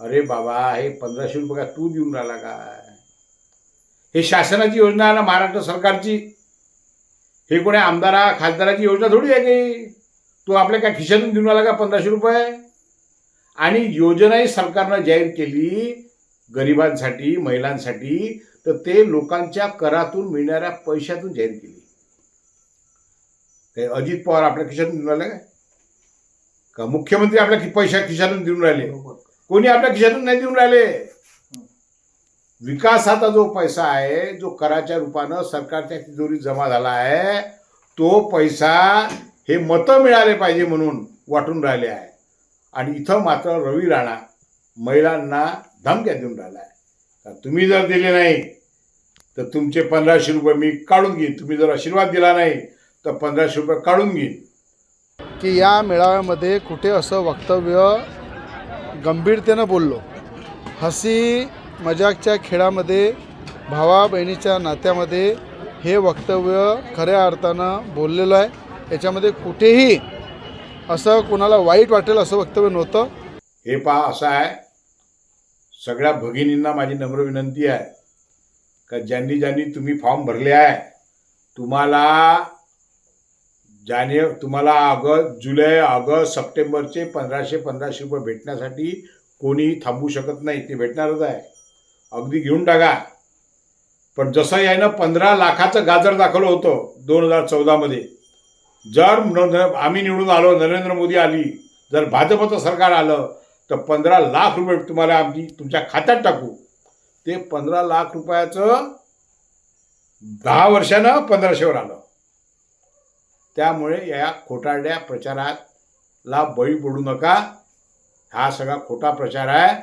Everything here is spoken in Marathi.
अरे बाबा हे पंधराशे रुपये का तू देऊन राहिला काय? हे शासनाची योजना आहे ना महाराष्ट्र सरकारची? हे कोणी आमदारा खासदाराची योजना थोडी आहे की? तू आपल्या काय खिशातून देऊन राहिला का पंधराशे रुपये? आणि योजनाही सरकारनं जाहीर केली गरिबांसाठी महिलांसाठी तर ते लोकांच्या करातून मिळणाऱ्या पैशातून जाहीर केली. ते अजित पवार आपल्या खिशातून देऊन राहिले काय? का मुख्यमंत्री आपल्या पैशा खिशातून देऊन राहिले? कोणी आपल्या खिशातून नाही देऊन राहिले. विकासाचा जो पैसा आहे जो कराच्या रूपानं सरकारच्या तिजोरीत जमा झाला आहे तो पैसा हे मतं मिळाले पाहिजे म्हणून वाटून राहिले आहे. आणि इथं मात्र रवी राणा महिलांना धमक्या देऊन राहिला आहे. तुम्ही जर दिले नाही तर तुमचे पंधराशे रुपये मी काढून घेईन. तुम्ही जर आशीर्वाद दिला नाही तर पंधराशे रुपये काढून घेईन. की या मेळाव्यामध्ये कुठे असं वक्तव्य गंभीरतेनं बोललो. हसी मजाकच्या खेळामध्ये भावा बहिणीच्या नात्यामध्ये हे वक्तव्य खऱ्या अर्थानं बोललेलं आहे. याच्यामध्ये कुठेही असं कोणाला वाईट वाटेल असं वक्तव्य नव्हतं. हे पहा असं आहे. सगळ्या भगिनींना माझी नम्र विनंती आहे. का ज्यांनी ज्यांनी तुम्ही फॉर्म भरले आहे तुम्हाला जाने तुम्हाला ऑगस्ट जुलै ऑगस्ट सप्टेंबरचे पंधराशे पंधराशे रुपये भेटण्यासाठी कोणी थांबू शकत नाही. ते भेटणारच आहे. अगदी घेऊन टाका. पण जसं यानं पंधरा लाखाचं गाजर दाखवलं होतं दोन हजार चौदामध्ये जर न- आम्ही निवडून आलो नरेंद्र मोदी आली जर भाजपचं सरकार आलं तर पंधरा लाख रुपये तुम्हाला आमची तुमच्या खात्यात टाकू. ते पंधरा लाख रुपयाचं दहा वर्षानं पंधराशेवर आलं. त्यामुळे या खोटारड्या प्रचाराला बळी पडू नका. हा सगळा खोटा प्रचार आहे.